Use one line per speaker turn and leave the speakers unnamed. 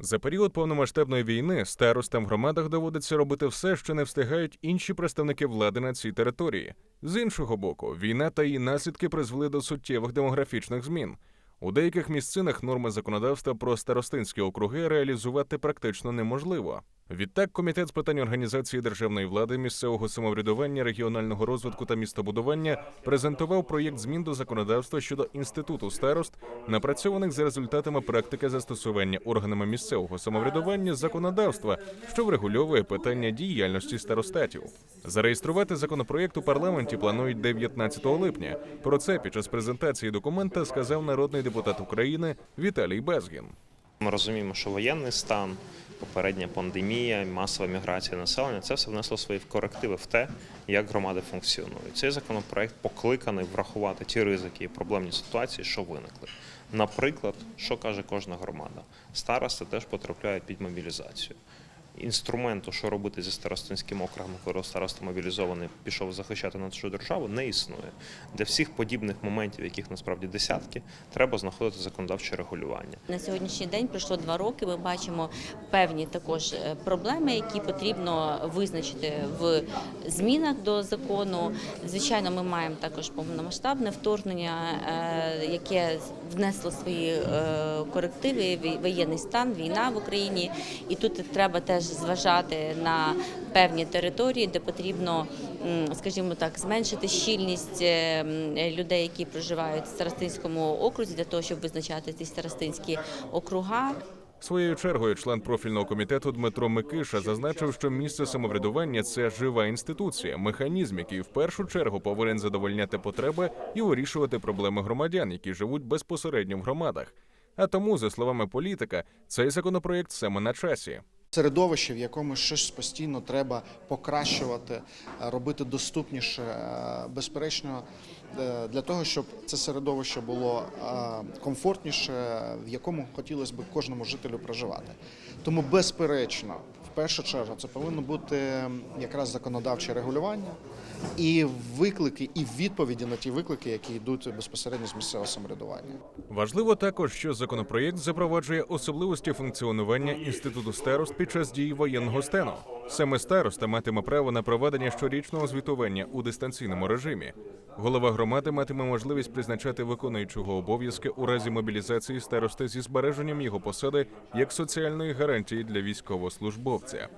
За період повномасштабної війни старостам в громадах доводиться робити все, що не встигають інші представники влади на цій території. З іншого боку, війна та її наслідки призвели до суттєвих демографічних змін. У деяких місцинах норми законодавства про старостинські округи реалізувати практично неможливо. Відтак, комітет з питань організації державної влади, місцевого самоврядування, регіонального розвитку та містобудування презентував проєкт змін до законодавства щодо інституту старост, напрацьованих за результатами практики застосування органами місцевого самоврядування законодавства, що врегульовує питання діяльності старостатів. Зареєструвати законопроєкт у парламенті планують 19 липня. Про це під час презентації документа сказав народний депутат України Віталій Безгін.
Ми розуміємо, що воєнний стан, попередня пандемія, масова міграція населення це все внесло свої корективи в те, як громади функціонують. Цей законопроект покликаний врахувати ті ризики і проблемні ситуації, що виникли. Наприклад, що каже кожна громада? Старости теж потрапляють під мобілізацію. Інструменту, що робити зі старостинським округом, коли староста мобілізований пішов захищати нашу державу, не існує. Для всіх подібних моментів, яких насправді десятки, треба знаходити законодавче регулювання.
На сьогоднішній день пройшло два роки. Ми бачимо певні також е, проблеми, які потрібно визначити в змінах до закону. Звичайно, ми маємо також повномасштабне вторгнення, е, яке внесло свої е, корективи, воєнний стан, війна в Україні. І тут треба теж зважати на певні території, де потрібно, скажімо так, зменшити щільність е, людей, які проживають в старостинському окрузі, для того, щоб визначати ці старостинські округа.
Своєю чергою член профільного комітету Дмитро Микиша зазначив, що місце самоврядування це жива інституція, механізм, який в першу чергу повинен задовольняти потреби і вирішувати проблеми громадян, які живуть безпосередньо в громадах. А тому, за словами політика, цей законопроєкт саме на часі.
Середовище, в якому щось постійно треба покращувати, е, робити доступніше, е, безперечно, е, для того, щоб це середовище було комфортніше, в якому хотілося б кожному жителю проживати. Тому, безперечно, в першу чергу це повинно бути якраз законодавче регулювання і виклики, і відповіді на ті виклики, які йдуть безпосередньо з місцевого самоврядування.
Важливо також, що законопроєкт запроваджує особливості функціонування інституту старост під час дії воєнного стену. Саме староста матиме право на проведення щорічного звітування у дистанційному режимі. Голова громади матиме можливість призначати виконуючого обов'язки у разі мобілізації старости зі збереженням його посади як соціальної гарантії для військовослужбовця.